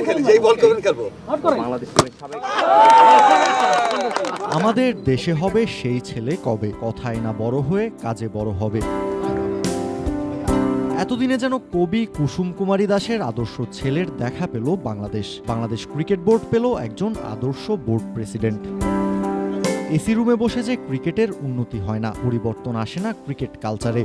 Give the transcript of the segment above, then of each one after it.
এখানে যেই বল করবেন খেলব। আমাদের দেশে হবে সেই ছেলে কবে? কথায় না বড় হয়ে কাজে বড় হবে। এতদিনে যেন কবি কুসুম কুমারী দাসের আদর্শ ছেলের দেখা পেল বাংলাদেশ। বাংলাদেশ ক্রিকেট বোর্ড পেল একজন আদর্শ বোর্ড প্রেসিডেন্ট। এসি রুমে বসে যে ক্রিকেটের উন্নতি হয় না পরিবর্তন আসে না ক্রিকেট কালচারে।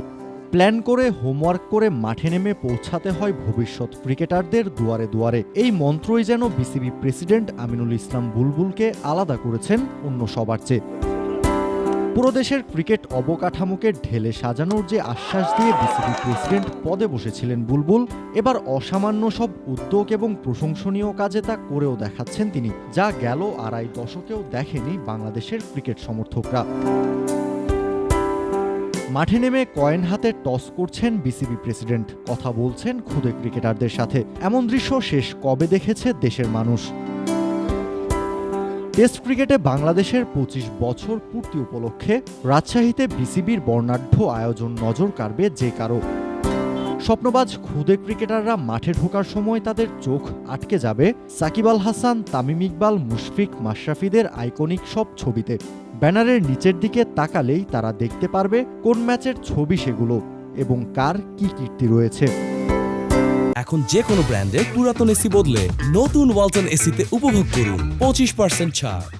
প্ল্যান করে, হোমওয়ার্ক করে মাঠে নেমে পৌঁছাতে হয় ভবিষ্যৎ ক্রিকেটারদের দুয়ারে দুয়ারে। এই মন্ত্রই যেন বিসিবি প্রেসিডেন্ট আমিনুল ইসলাম বুলবুলকে আলাদা করেছেন অন্য সবার চেয়ে। পুরো দেশের ক্রিকেট অবকাঠামোকে ঢেলে সাজানোর যে আশ্বাস দিয়ে বিসিবি প্রেসিডেন্ট পদে বসেছিলেন বুলবুল, এবার অসামান্য সব উদ্যোগ এবং প্রশংসনীয় কাজে তা করেও দেখাচ্ছেন তিনি, যা গেল আড়াই দশকেও দেখেনি বাংলাদেশের ক্রিকেট সমর্থকরা। মাঠে নেমে কয়েন হাতে টস করছেন বিসিবি প্রেসিডেন্ট। কথা বলছেন খুদে ক্রিকেটারদের সাথে। এমন দৃশ্য শেষ কবে দেখেছে দেশের মানুষ? টেস্ট ক্রিকেটে বাংলাদেশের পঁচিশ বছর পূর্তি উপলক্ষে রাজশাহীতে বিসিবির বর্ণাঢ্য আয়োজন নজর কাড়বে যে কারও। স্বপ্নবাজ খুদে ক্রিকেটাররা মাঠে ঢোকার সময় তাদের চোখ আটকে যাবে সাকিব আল হাসান, তামিম ইকবাল, মুশফিক, মাশরাফিদের আইকনিক সব ছবিতে। ব্যানারের নিচের দিকে তাকালেই তারা দেখতে পারবে কোন ম্যাচের ছবি সেগুলো এবং কার কি কীর্তি রয়েছে। এখন যে কোনো ব্র্যান্ডের পুরাতন এসি বদলে নতুন ওয়ালটন এসিতে উপভোগ করুন পঁচিশ পার্সেন্ট ছাড়।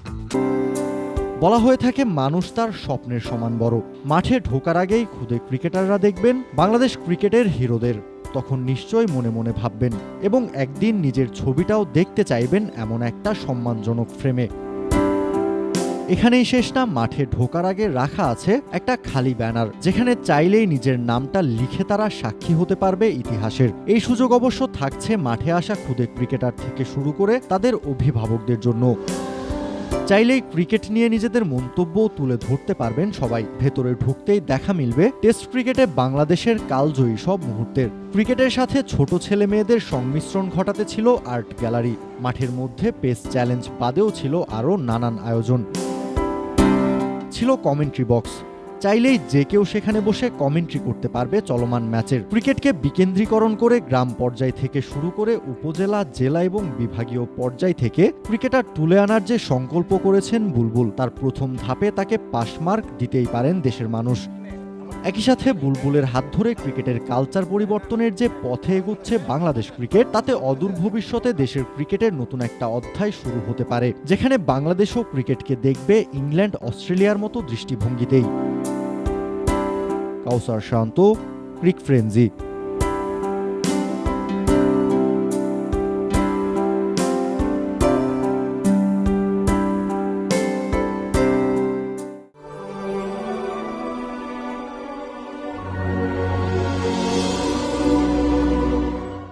বলা হয়ে থাকে, মানুষ তার স্বপ্নের সমান বড়। মাঠে ঢোকার আগেই খুদে ক্রিকেটাররা দেখবেন, বাংলাদেশ ক্রিকেটের হিরোদের। তখন নিশ্চয় মনে মনে ভাববেন এবং একদিন নিজের ছবিটাও দেখতে চাইবেন এমন একটা সম্মানজনক ফ্রেমে। এখানেই শেষ না, মাঠে ঢোকার আগে রাখা আছে একটা খালি ব্যানার, যেখানে চাইলেই নিজের নামটা লিখে তারা সাক্ষী হতে পারবে ইতিহাসের। এই সুযোগ অবশ্য থাকছে মাঠে আসা খুদে ক্রিকেটার থেকে শুরু করে তাদের অভিভাবকদের জন্য। চাইলেই ক্রিকেট নিয়ে নিজেদের মন্তব্য তুলে ধরতে পারবেন সবাই। ভেতরে ঢুকতেই দেখা মিলবে টেস্ট ক্রিকেটে বাংলাদেশের কালজয়ী সব মুহূর্তের। ক্রিকেটের সাথে ছোট ছেলে মেয়েদের সংমিশ্রণ ঘটাতে ছিল আর্ট গ্যালারি। মাঠের মধ্যে পেস চ্যালেঞ্জ বাদেও ছিল আরও নানান আয়োজন। ছিল কমেন্ট্রি বক্স। চাইলেই যে কেউ সেখানে বসে কমেন্ট্রি করতে পারবে চলমান ম্যাচের। ক্রিকেটকে বিকেন্দ্রীকরণ করে গ্রাম পর্যায় থেকে শুরু করে উপজেলা, জেলা এবং বিভাগীয় পর্যায় থেকে ক্রিকেটার তুলে আনার যে সংকল্প করেছেন বুলবুল, তার প্রথম ধাপে তাকে পাশমার্ক দিতেই পারেন দেশের মানুষ। একই সাথে বুলবুলের হাত ধরে ক্রিকেটের কালচার পরিবর্তনের যে পথে এগুচ্ছে বাংলাদেশ ক্রিকেট, তাতে অদূর ভবিষ্যতে দেশের ক্রিকেটের নতুন একটা অধ্যায় শুরু হতে পারে, যেখানে বাংলাদেশও ক্রিকেটকে দেখবে ইংল্যান্ড অস্ট্রেলিয়ার মতো দৃষ্টিভঙ্গিতেই। কাউসার শান্ত ক্রিক ফ্রেঞ্জি